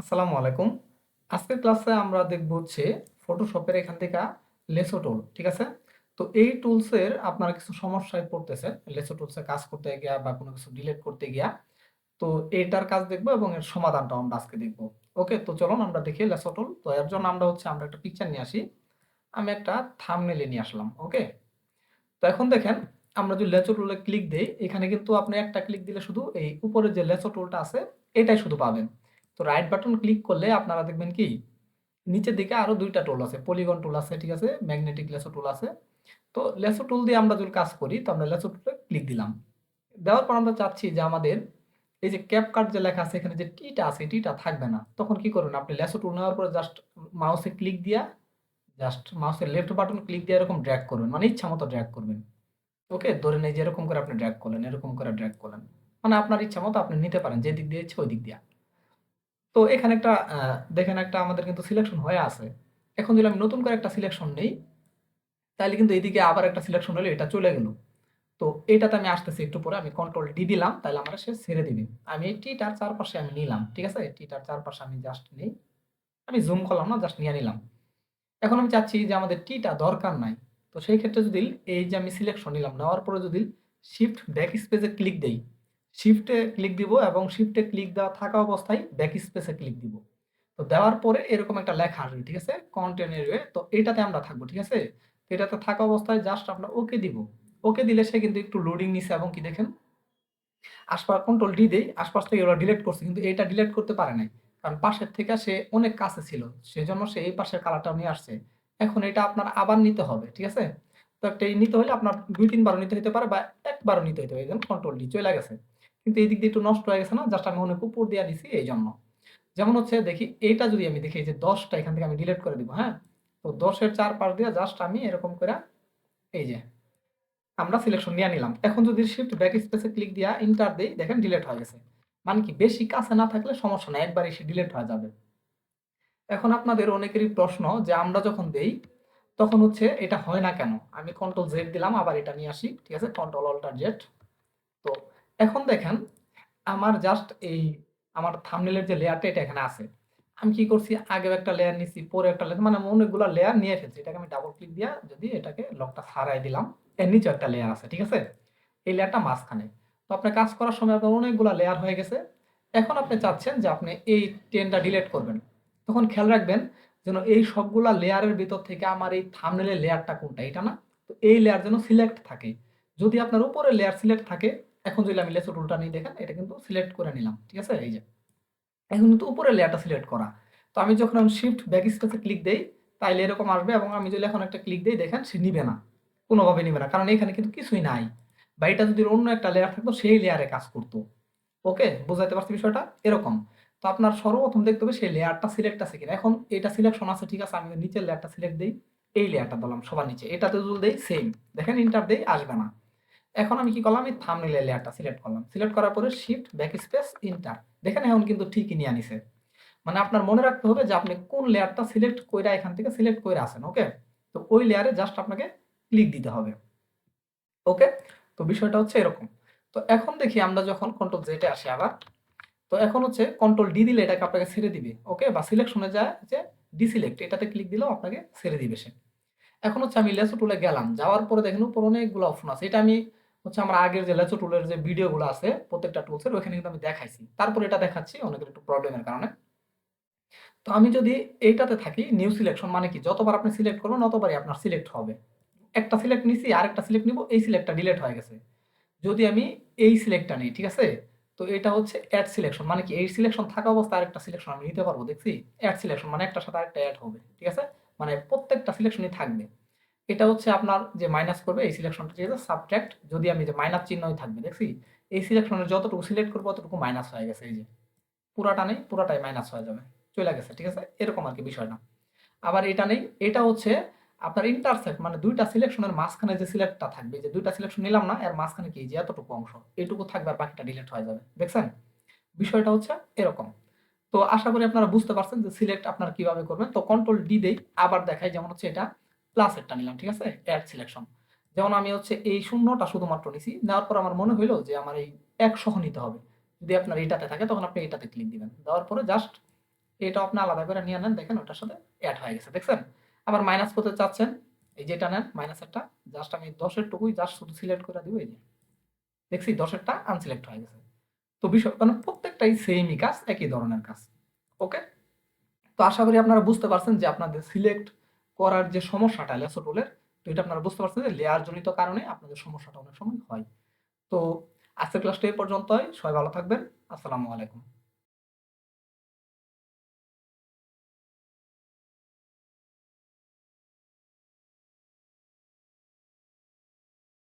আসসালামু আলাইকুম। আজকের ক্লাসে আমরা দেখব হচ্ছে ফটোশপের এখান থেকে লেসো টুল ঠিক আছে? তো এই টুলসের আপনারা কিছু সমস্যায় পড়তেছে। লেসো টুলসে কাজ করতে গিয়া বা কোনো কিছু ডিলিট করতে গিয়া, তো এটার কাজ দেখব এবং এর সমাধানটাও আমরা আজকে দেখব। ওকে, তো চলুন আমরা দেখি লেসো টুল তো এর জন্য আমরা হচ্ছে, আমরা একটা পিকচার নিয়ে আসি। আমি একটা থাম্বনেলে নিয়ে আসলাম, ওকে? তো এখন দেখেন, আমরা যদি লেসো টুলে ক্লিক দিই, এখানে কিন্তু আপনি একটা ক্লিক দিলে শুধু এই উপরে যে লেসো টুলটা আছে, এটাই শুধু পাবেন। তো রাইট বাটন ক্লিক করলে আপনারা দেখবেন কি, নিচের দিকে আরও দুইটা টুল আছে পলিগন টুল আছে, ঠিক আছে ম্যাগনেটিক লেসো টুল আছে। তো লেসো টুল দিয়ে আমরা যদি কাজ করি, তো আমরা লেসো টুলে ক্লিক দিলাম। দেওয়ার পর আমরা চাচ্ছি যে আমাদের এই যে ক্যাপ কার্ড যে লেখা আছে, এখানে যে টিটা আছে টিটা থাকবে না। তখন কি করবেন, আপনি লেসো টুল নেওয়ার পরে জাস্ট মাউসে ক্লিক দিয়া জাস্ট মাউসের লেফট বাটন ক্লিক দিয়ে এরকম ড্র্যাগ করবেন মানে ইচ্ছা মতো ড্র্যাগ করবেন। ওকে, ধরে নেই যে এরকম করে আপনি ড্র্যাগ করলেন, এরকম করে ড্র্যাগ করলেন। মানে আপনার ইচ্ছা মতো আপনি নিতে পারেন যে দিক দিয়ে ইচ্ছে ওই দিক দিয়ে। তো এখানে একটা দেখেন একটা আমাদের কিন্তু সিলেকশন হয়ে আছে। এখন যদি আমি নতুন করে একটা সিলেকশন নেই, তাহলে কিন্তু এদিকে আবার একটা সিলেকশন হলে এটা চলে গেল। তো এটাতে আমি আসতেছি একটু পরে, আমি কন্ট্রোল ডি দিলাম, তাহলে আমার সে ছেড়ে দিবে। আমি এই টিটার চারপাশে আমি নিলাম, ঠিক আছে? টিটার চারপাশে আমি জাস্ট নেই। আমি জুম করলাম না জাস্ট নিয়ে নিলাম। এখন আমি চাচ্ছি যে আমাদের টিটা দরকার নাই। তো সেই ক্ষেত্রে যদি এই যে আমি সিলেকশন নিলাম, নেওয়ার পরে যদি শিফট ব্যাক স্পেসে ক্লিক দেই শিফটে ক্লিক দিব এবং শিফটে ক্লিক দেওয়া থাকা অবস্থায় ব্যাক স্পেসে ক্লিক দিব। তো দেওয়ার পরে এরকম একটা লেখা আসবে, ঠিক আছে? কন্টেন্ট তো এটাতে আমরা থাকব, ঠিক আছে? এটাতে থাকা অবস্থায় জাস্ট আমরা ওকে দিব। ওকে দিলে সে কিন্তু একটু লোডিং নিছে এবং কি দেখেন? আশপাশ কন্ট্রোল ডি দেই, আশপাশ থেকে ওরা ডিলিট করছে, কিন্তু এটা ডিলেট করতে পারে নাই। কারণ পাশের থেকে সে অনেক কাছে ছিল, সেজন্য সে এই পাশের কালারটা নিয়ে আসছে। এখন এটা আপনার আবার নিতে হবে, ঠিক আছে? তো একটা নিতে হলে আপনার দুই, তিনবারও নিতে হতে পারে বা একবারও নিতে হতে পারে। কন্ট্রোল ডি চলে গেছে। কিন্তু এই দিক দিয়ে একটু নষ্ট হয়ে গেছে না? জাস্ট আমি অনেক উপর দিয়ে নিছি এই জন্য যেমন হচ্ছে দেখি এইটা যদি আমি দেখি যে দশটা এখান থেকে আমি ডিলেট করে দিব হ্যাঁ? তো দশের চার পাশ দিয়ে জাস্ট আমি এরকম করে এই যে আমরা সিলেকশন নিয়ে নিলাম। এখন যদি শিফট ব্যাক স্পেসে ক্লিক দিয়া ইন্টার দিই, দেখেন ডিলেট হয়ে গেছে। মানে কি, বেশি কাছে না থাকলে সমস্যা নাই, একবার এসে ডিলেট হয়ে যাবে। এখন আপনাদের অনেকেরই প্রশ্ন যে আমরা যখন দেই, তখন হচ্ছে এটা হয় না কেন? আমি কন্ট্রোল জেড দিলাম, আবার এটা নিয়ে আসি, ঠিক আছে? কন্ট্রোল অল্টার জেড এখন দেখেন, আমার জাস্ট এই আমার থামনেলের যে লেয়ারটা এটা এখানে আছে। আমি কি করছি, আগেও একটা লেয়ার নিছি, পরে একটা লেয়ার মানে অনেকগুলো লেয়ার নিয়ে ফেলছি। এটাকে আমি ডাবল ক্লিক দিয়া যদি এটাকে লকটা সারাই দিলাম, এর নিচে একটা লেয়ার আছে, ঠিক আছে? এই লেয়ারটা মাঝখানে। তো আপনার কাজ করার সময় আপনার অনেকগুলো লেয়ার হয়ে গেছে। এখন আপনি চাচ্ছেন যে আপনি এই টেনটা ডিলেট করবেন। তখন খেয়াল রাখবেন যেন এই সবগুলা লেয়ারের ভিতর থেকে আমার এই থামনেলের লেয়ারটা কোনটা, এটা না? তো এই লেয়ার যেন সিলেক্ট থাকে। যদি আপনার উপরে লেয়ার সিলেক্ট থাকে এখন যদি আমি লেসো টুলটা নিয়ে দেখেন এটা কিন্তু সিলেক্ট করে নিলাম, ঠিক আছে? এই যে, এখন কিন্তু উপরে লেয়ারটা সিলেক্ট করা। তো আমি যখন আমি শিফট ব্যাক স্পেসে ক্লিক দেই, তাইলে এরকম আসবে এবং আমি যদি এখন একটা ক্লিক দেই, দেখেন সে নিবে না, কোনোভাবে নিবে না, কারণ এখানে কিন্তু কিছুই নাই। বা এটা যদি অন্য একটা লেয়ার থাকতো, সেই লেয়ারে কাজ করতো। ওকে? বুঝাইতে পারছি বিষয়টা? এরকম। তো আপনার সর্বপ্রথম দেখতে হবে, সেই লেয়ারটা সিলেক্ট আছে কিনা। এখন এটা সিলেকশন আছে, ঠিক আছে? আমি নিচের লেয়ারটা সিলেক্ট দিই, এই লেয়ারটা দিলাম সবার নিচে। এটাতে যদি দেই সেম দেখেন ইন্টার দেই, আসবে না। এখন আমি কি করলাম? এই থামনেলের লেয়ারটা সিলেক্ট করলাম। সিলেক্ট করার পরে শিফট ব্যাক স্পেস ইন্টার দেখেন এখন কিন্তু ঠিকই নিয়ে আনিছে। মানে আপনার মনে রাখতে হবে যে আপনি কোন লেয়ারটা সিলেক্ট কইরা এখান থেকে সিলেক্ট করে আসেন ওকে তো ওই লেয়ারে জাস্ট আপনাকে ক্লিক দিতে হবে। ওকে তো বিষয়টা হচ্ছে এরকম। তো এখন দেখি আমরা যখন কন্ট্রোল জেটে আসি আবার, তো এখন হচ্ছে কন্ট্রোল ডি দিলে এটাকে আপনাকে ছেড়ে দিবে ওকে বা সিলেকশনে যায় যে ডিসিলেক্ট এটাতে ক্লিক দিলেও আপনাকে ছেড়ে দিবে সে। এখন হচ্ছে আমি লেসো টুলে গেলাম, যাওয়ার পরে দেখেন উপর অনেকগুলো অপশন আছে। এটা আমি হচ্ছে আমার আগের যে লেসো টুলের যে ভিডিওগুলো আছে, প্রত্যেকটা টুলসের ওখানে কিন্তু আমি দেখাইছি। তারপর এটা দেখাচ্ছি, অনেকের একটু প্রবলেমের কারণে। তো আমি যদি এইটাতে থাকি নিউ সিলেকশন মানে কি? যতবার আপনি সিলেক্ট করবেন, ততবারই আপনার সিলেক্ট হবে। একটা সিলেক্ট নিছি আর একটা সিলেক্ট নিব, এই সিলেক্টটা ডিলেট হয়ে গেছে। যদি আমি এই সিলেক্টটা নিই, ঠিক আছে? তো এটা হচ্ছে অ্যাড সিলেকশন মানে কি? এই সিলেকশন থাকা অবস্থায় আরেকটা সিলেকশন আমি নিতে পারব, দেখছি? অ্যাড সিলেকশন মানে একটার সাথে আরেকটা অ্যাড হবে, ঠিক আছে? মানে প্রত্যেকটা সিলেকশনই থাকবে। এটা হচ্ছে আপনার যে মাইনাস করবে, এই সিলেকশনটা ঠিক আছে সাবট্রাক্ট যদি আমি যে মাইনাস চিহ্নই থাকবে, দেখছি? এই সিলেকশনের যতটুকু সিলেক্ট করব, ততটুকু মাইনাস হয়ে গেছে, এই যে। পুরাটা নেই, পুরাটাই মাইনাস হয়ে যাবে, চলে গেছে, ঠিক আছে? এরকম আর কি বিষয়টা আবার এটা নেই, এটা হচ্ছে আপনার ইন্টারসেক্ট মানে দুইটা সিলেকশনের মাঝখানে যে সিলেক্টটা থাকবে, যে দুইটা সিলেকশন নিলাম না, এর মাঝখানে কি যে এতটুকু অংশ, এটুকু থাকবে আর বাকিটা ডিলিট হয়ে যাবে, দেখছেন? বিষয়টা হচ্ছে এরকম। তো আশা করি আপনারা বুঝতে পারছেন যে সিলেক্ট আপনারা কীভাবে করবেন। তো কন্ট্রোল ডি দেই, আবার দেখাই, যেমন হচ্ছে এটা। প্লাসেরটা নিলাম, ঠিক আছে? অ্যাড সিলেকশন যেমন আমি হচ্ছে এই শূন্যটা শুধুমাত্র নিছি, নেওয়ার পর আমার মনে হইল যে আমার এই এক সহ নিতে হবে। যদি আপনার এটাতে থাকে, তখন আপনি এটাতে ক্লিক দিবেন। দেওয়ার পরে জাস্ট এটা আপনি আলাদা করে নিয়ে নেন, দেখেন ওটার সাথে অ্যাড হয়ে গেছে, দেখছেন? আবার মাইনাস করতে চাচ্ছেন, এই যেটা নেন মাইনাসেরটা জাস্ট আমি দশের টুকুই জাস্ট শুধু সিলেক্ট করে দিব, এই যে। দেখছি দশেরটা আনসিলেক্ট হয়ে গেছে। তো বিষয় মানে প্রত্যেকটাই সেমই কাজ, একই ধরনের কাজ ওকে তো আশা করি আপনারা বুঝতে পারছেন যে আপনাদের সিলেক্ট করার যে সমস্যাটা লেসো টুলের তো এটা আপনারা বুঝতে পারছেন যে লেয়ার জনিত কারণে আপনাদের সমস্যাটা অনেক সময় হয়। তো আজকের ক্লাসটা এই পর্যন্তই, সবাই ভালো থাকবেন, আসসালামু আলাইকুম।